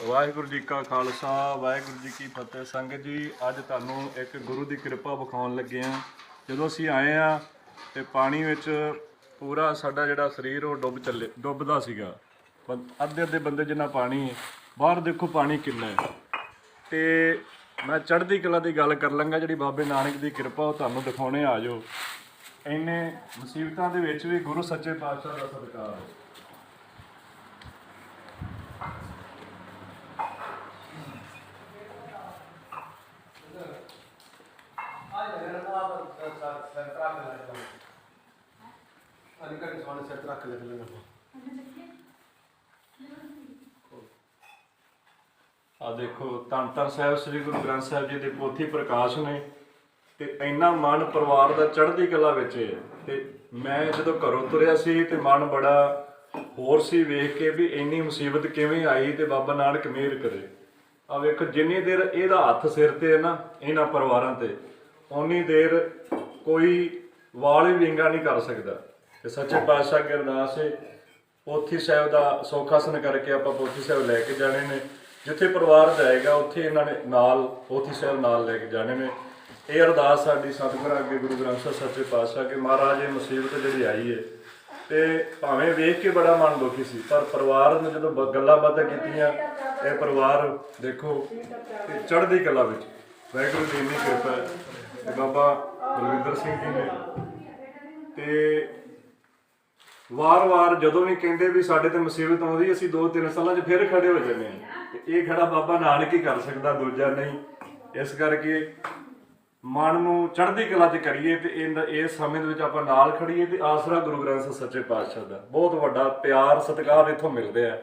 ਵਾਹਿਗੁਰੂ ਜੀ ਕਾ ਖਾਲਸਾ, ਵਾਹਿਗੁਰੂ ਜੀ ਕੀ ਫਤਿਹ। ਸੰਗਤ ਜੀ, ਅੱਜ ਤੁਹਾਨੂੰ ਇੱਕ ਗੁਰੂ ਦੀ ਕਿਰਪਾ ਵਿਖਾਉਣ ਲੱਗੇ ਆ ਜਦੋਂ ਅਸੀਂ ਆਏ ਆ ਤੇ ਪਾਣੀ ਵਿੱਚ ਪੂਰਾ ਸਾਡਾ ਜਿਹੜਾ ਸਰੀਰ, ਉਹ ਡੁੱਬ ਚੱਲੇ, ਡੁੱਬਦਾ ਸੀਗਾ। ਅੱਧੇ ਅੱਧੇ ਬੰਦੇ ਜਿੰਨਾ ਪਾਣੀ ਬਾਹਰ ਦੇਖੋ ਪਾਣੀ ਕਿੰਨਾ ਹੈ। ਤੇ ਮੈਂ ਚੜ੍ਹਦੀ ਕਲਾ ਦੀ ਗੱਲ ਕਰ ਲਾਂਗਾ ਜਿਹੜੀ ਬਾਬੇ ਨਾਨਕ ਦੀ ਕਿਰਪਾ, ਉਹ ਤੁਹਾਨੂੰ ਦਿਖਾਉਣੇ ਆ ਜਾਓ। ਇੰਨੇ ਮੁਸੀਬਤਾਂ ਦੇ ਵਿੱਚ ਵੀ ਗੁਰੂ ਸੱਚੇ ਪਾਤਸ਼ਾਹ ਦਾ ਸਤਿਕਾਰ ਹੈ। ਆ ਦੇਖੋ, ਧੰਨ ਸਾਹਿਬ, ਸ੍ਰੀ ਗੁਰੂ ਗ੍ਰੰਥ ਸਾਹਿਬ ਜੀ ਦੇ ਪੋਥੀ ਪ੍ਰਕਾਸ਼ ਨੇ ਤੇ ਇੰਨਾ ਮਨ ਪਰਿਵਾਰ ਦਾ ਚੜ੍ਹਦੀ ਕਲਾ ਵਿੱਚ ਹੈ। ਤੇ ਮੈਂ ਜਦੋਂ ਘਰੋਂ ਤੁਰਿਆ ਸੀ ਤੇ ਮਨ ਬੜਾ ਹੋਰ ਸੀ ਵੇਖ ਕੇ ਵੀ ਇੰਨੀ ਮੁਸੀਬਤ ਕਿਵੇਂ ਆਈ ਤੇ ਬਾਬਾ ਨਾਨਕ ਮਿਹਰ ਕਰੇ। ਆ ਵੇਖੋ, ਜਿੰਨੀ ਦੇਰ ਇਹਦਾ ਹੱਥ ਸਿਰ ਤੇ ਹੈ ਨਾ, ਇਹਨਾਂ ਪਰਿਵਾਰਾਂ ਤੇ, ਓਨੀ ਦੇਰ ਕੋਈ ਵਾਲ ਵੀ ਵਿੰਗਾ ਨਹੀਂ ਕਰ ਸਕਦਾ। ਤੇ ਸੱਚੇ ਪਾਤਸ਼ਾਹ ਕੀ ਅਰਦਾਸ ਹੈ ਪੋਥੀ ਸਾਹਿਬ ਦਾ ਸੌਖਾਸਨ ਕਰਕੇ ਆਪਾਂ ਪੋਥੀ ਸਾਹਿਬ ਲੈ ਕੇ ਜਾਣੇ ਨੇ। ਜਿੱਥੇ ਪਰਿਵਾਰ ਜਾਏਗਾ, ਉੱਥੇ ਇਹਨਾਂ ਨੇ ਨਾਲ, ਪੋਥੀ ਸਾਹਿਬ ਨਾਲ ਲੈ ਕੇ ਜਾਣੇ ਨੇ। ਇਹ ਅਰਦਾਸ ਸਾਡੀ ਸਤਿਗੁਰਾਂ ਅੱਗੇ, ਗੁਰੂ ਗ੍ਰੰਥ ਸਾਹਿਬ, ਸੱਚੇ ਪਾਤਸ਼ਾਹ ਕਿ ਮਹਾਰਾਜ ਇਹ ਮੁਸੀਬਤ ਜਿਹੜੀ ਆਈ ਹੈ ਤੇ ਭਾਵੇਂ ਵੇਖ ਕੇ ਬੜਾ ਮਨ ਦੁਖੀ ਸੀ, ਪਰ ਪਰਿਵਾਰ ਨੇ ਜਦੋਂ ਬ- ਗੱਲਾਂ ਬਾਤਾਂ ਕੀਤੀਆਂ, ਇਹ ਪਰਿਵਾਰ ਦੇਖੋ ਚੜ੍ਹਦੀ ਕਲਾ ਵਿੱਚ। ਵਾਹਿਗੁਰੂ ਦੀ ਇੰਨੀ ਕਿਰਪਾ ਹੈ। ਬਾਬਾ ਬਲਵਿੰਦਰ ਸਿੰਘ ਜੀ ਨੇ। ਤੇ ਵਾਰ-ਵਾਰ ਜਦੋਂ ਵੀ ਕਹਿੰਦੇ ਵੀ ਸਾਡੇ ਤੇ ਮੁਸੀਬਤ ਆਉਂਦੀ, ਅਸੀਂ ਦੋ ਤਿੰਨ ਸਾਲਾਂ 'ਚ ਫਿਰ ਖੜੇ ਹੋ ਜਾਂਦੇ ਹਾਂ। ਤੇ ਇਹ ਖੜਾ ਬਾਬਾ ਨਾਨਕ ਹੀ ਕਰ ਸਕਦਾ, ਦੂਜਾ ਨਹੀਂ। ਇਸ ਕਰਕੇ ਮਨ ਨੂੰ ਚੜ੍ਹਦੀ ਕਲਾ 'ਚ ਕਰੀਏ ਤੇ ਇਹਦਾ ਇਸ ਸਮੇਂ ਦੇ ਵਿੱਚ ਆਪਾਂ ਨਾਲ ਖੜੀਏ ਤੇ ਆਸਰਾ ਗੁਰੂ ਗ੍ਰੰਥ ਸੱਚੇ ਪਾਤਸ਼ਾਹ ਦਾ। ਬਹੁਤ ਵੱਡਾ ਪਿਆਰ, ਸਤਿਕਾਰ ਇੱਥੋਂ ਮਿਲਦੇ ਆ।